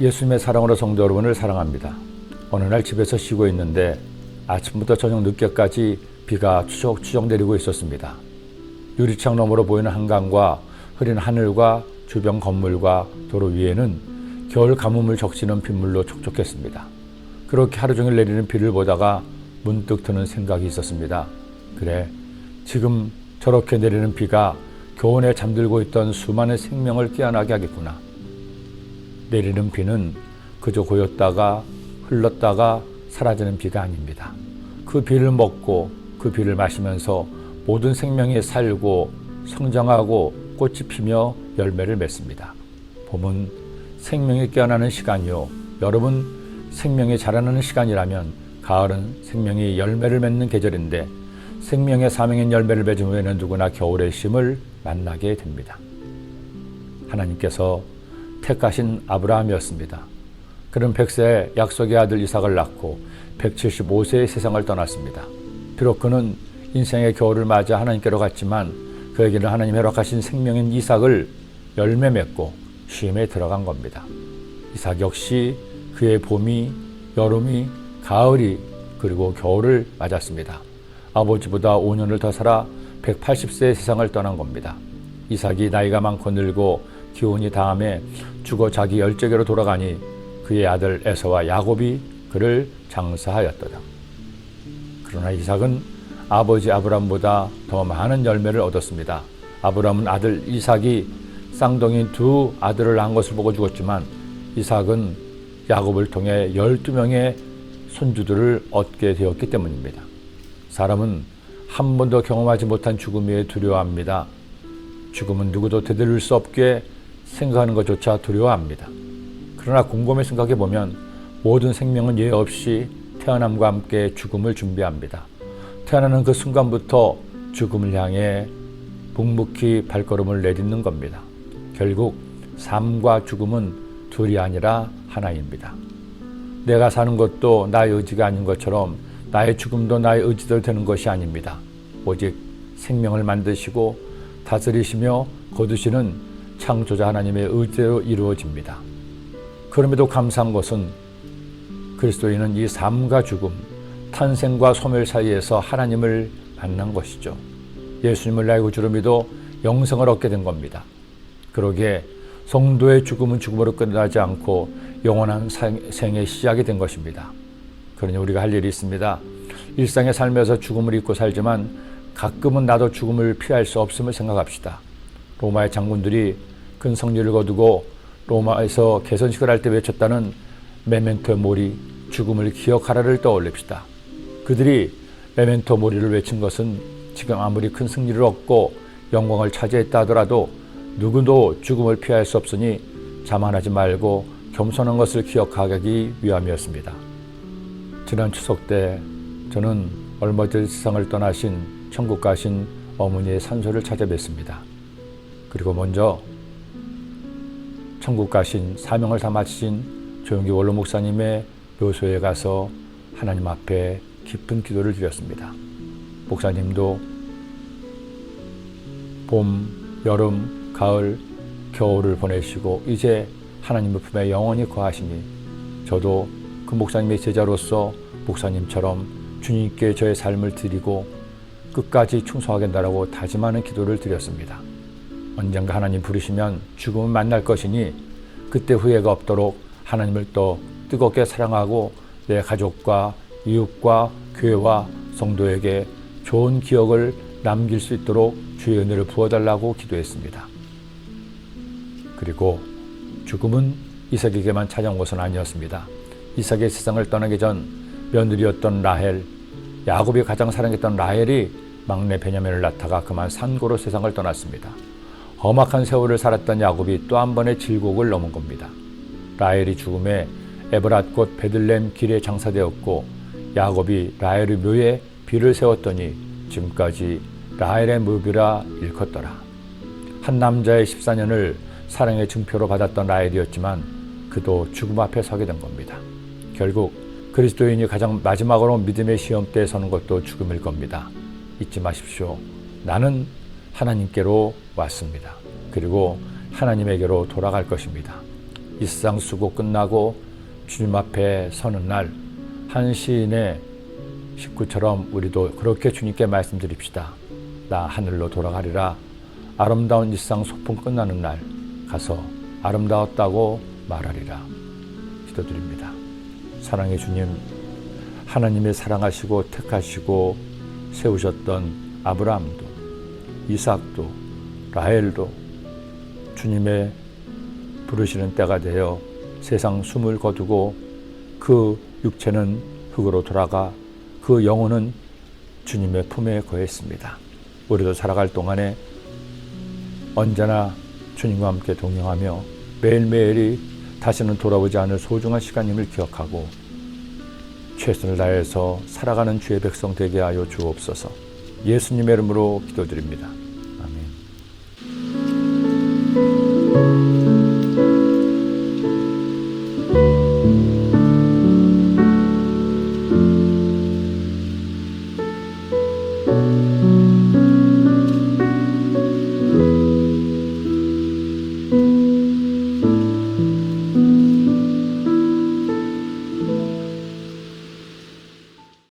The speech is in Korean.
예수님의 사랑으로 성도 여러분을 사랑합니다. 어느 날 집에서 쉬고 있는데 아침부터 저녁 늦게까지 비가 추적추적 내리고 있었습니다. 유리창 너머로 보이는 한강과 흐린 하늘과 주변 건물과 도로 위에는 겨울 가뭄을 적시는 빗물로 촉촉했습니다. 그렇게 하루 종일 내리는 비를 보다가 문득 드는 생각이 있었습니다. 그래, 지금 저렇게 내리는 비가 교원에 잠들고 있던 수많은 생명을 깨어나게 하겠구나. 내리는 비는 그저 고였다가 흘렀다가 사라지는 비가 아닙니다. 그 비를 먹고 그 비를 마시면서 모든 생명이 살고 성장하고 꽃이 피며 열매를 맺습니다. 봄은 생명이 깨어나는 시간이요. 여러분 생명이 자라나는 시간이라면 가을은 생명이 열매를 맺는 계절인데 생명의 사명인 열매를 맺은 후에는 누구나 겨울의 쉼을 만나게 됩니다. 하나님께서 택하신 아브라함이었습니다. 그는 100세에 약속의 아들 이삭을 낳고 175세의 세상을 떠났습니다. 비록 그는 인생의 겨울을 맞아 하나님께로 갔지만 그에게는 하나님 허락하신 생명인 이삭을 열매 맺고 쉼에 들어간 겁니다. 이삭 역시 그의 봄이 여름이 가을이 그리고 겨울을 맞았습니다. 아버지보다 5년을 더 살아 180세의 세상을 떠난 겁니다. 이삭이 나이가 많고 늙고 기운이 다음에 죽어 자기 열재계로 돌아가니 그의 아들 에서와 야곱이 그를 장사하였더라. 그러나 이삭은 아버지 아브람보다 더 많은 열매를 얻었습니다. 아브람은 아들 이삭이 쌍둥이 두 아들을 낳은 것을 보고 죽었지만 이삭은 야곱을 통해 12명의 손주들을 얻게 되었기 때문입니다. 사람은 한 번도 경험하지 못한 죽음에 두려워합니다. 죽음은 누구도 되돌릴 수 없게 생각하는 것조차 두려워합니다. 그러나 곰곰이 생각해 보면 모든 생명은 예외 없이 태어남과 함께 죽음을 준비합니다. 태어나는 그 순간부터 죽음을 향해 묵묵히 발걸음을 내딛는 겁니다. 결국 삶과 죽음은 둘이 아니라 하나입니다. 내가 사는 것도 나의 의지가 아닌 것처럼 나의 죽음도 나의 의지대로 되는 것이 아닙니다. 오직 생명을 만드시고 다스리시며 거두시는 창조자 하나님의 의지대로 이루어집니다. 그럼에도 감사한 것은 그리스도인은 이 삶과 죽음, 탄생과 소멸 사이에서 하나님을 만난 것이죠. 예수님을 나의 구주로 믿어 영생을 얻게 된 겁니다. 그러기에 성도의 죽음은 죽음으로 끝나지 않고 영원한 생의 시작이 된 것입니다. 그러니 우리가 할 일이 있습니다. 일상의 삶에서 죽음을 잊고 살지만 가끔은 나도 죽음을 피할 수 없음을 생각합시다. 로마의 장군들이 큰 성리를 거두고 로마에서 개선식을 할 때 외쳤다는 메멘토 모리 죽음을 기억하라를 떠올립시다. 그들이 메멘토 모리를 외친 것은 지금 아무리 큰 승리를 얻고 영광을 차지했다 하더라도 누구도 죽음을 피할 수 없으니 자만하지 말고 겸손한 것을 기억하기 위함이었습니다. 지난 추석 때 저는 얼마 전 세상을 떠나신 천국 가신 어머니의 산소를 찾아뵀습니다. 그리고 먼저 천국 가신 사명을 다 마치신 조영기 원로 목사님의 묘소에 가서 하나님 앞에 깊은 기도를 드렸습니다. 목사님도 봄, 여름, 가을, 겨울을 보내시고 이제 하나님의 품에 영원히 거하시니 저도 그 목사님의 제자로서 목사님처럼 주님께 저의 삶을 드리고 끝까지 충성하겠다라고 다짐하는 기도를 드렸습니다. 언젠가 하나님 부르시면 죽음을 만날 것이니 그때 후회가 없도록 하나님을 또 뜨겁게 사랑하고 내 가족과 이웃과 교회와 성도에게 좋은 기억을 남길 수 있도록 주의 은혜를 부어달라고 기도했습니다. 그리고 죽음은 이삭에게만 찾아온 것은 아니었습니다. 이삭의 세상을 떠나기 전 며느리였던 라헬, 야곱이 가장 사랑했던 라헬이 막내 베냐민을 낳다가 그만 산고로 세상을 떠났습니다. 험악한 세월을 살았던 야곱이 또 한 번의 질곡을 넘은 겁니다. 라헬이 죽음에 에브랏 베들렘 길에 장사되었고 야곱이 라헬의 묘에 비를 세웠더니 지금까지 라헬의 무비라 일컫더라. 한 남자의 14년을 사랑의 증표로 받았던 라헬이었지만 그도 죽음 앞에 서게 된 겁니다. 결국 그리스도인이 가장 마지막으로 믿음의 시험 때 서는 것도 죽음일 겁니다. 잊지 마십시오. 나는 하나님께로 왔습니다. 그리고 하나님에게로 돌아갈 것입니다. 이 세상 수고 끝나고 주님 앞에 서는 날 한 시인의 식구처럼 우리도 그렇게 주님께 말씀드립시다. 나 하늘로 돌아가리라. 아름다운 이 세상 소풍 끝나는 날 가서 아름다웠다고 말하리라. 기도드립니다. 사랑의 주님, 하나님의 사랑하시고 택하시고 세우셨던 아브라함도 이삭도 라헬도 주님의 부르시는 때가 되어 세상 숨을 거두고 그 육체는 흙으로 돌아가 그 영혼은 주님의 품에 거했습니다. 우리도 살아갈 동안에 언제나 주님과 함께 동행하며 매일매일이 다시는 돌아오지 않을 소중한 시간임을 기억하고 최선을 다해서 살아가는 주의 백성 되게 하여 주옵소서. 예수님의 이름으로 기도드립니다.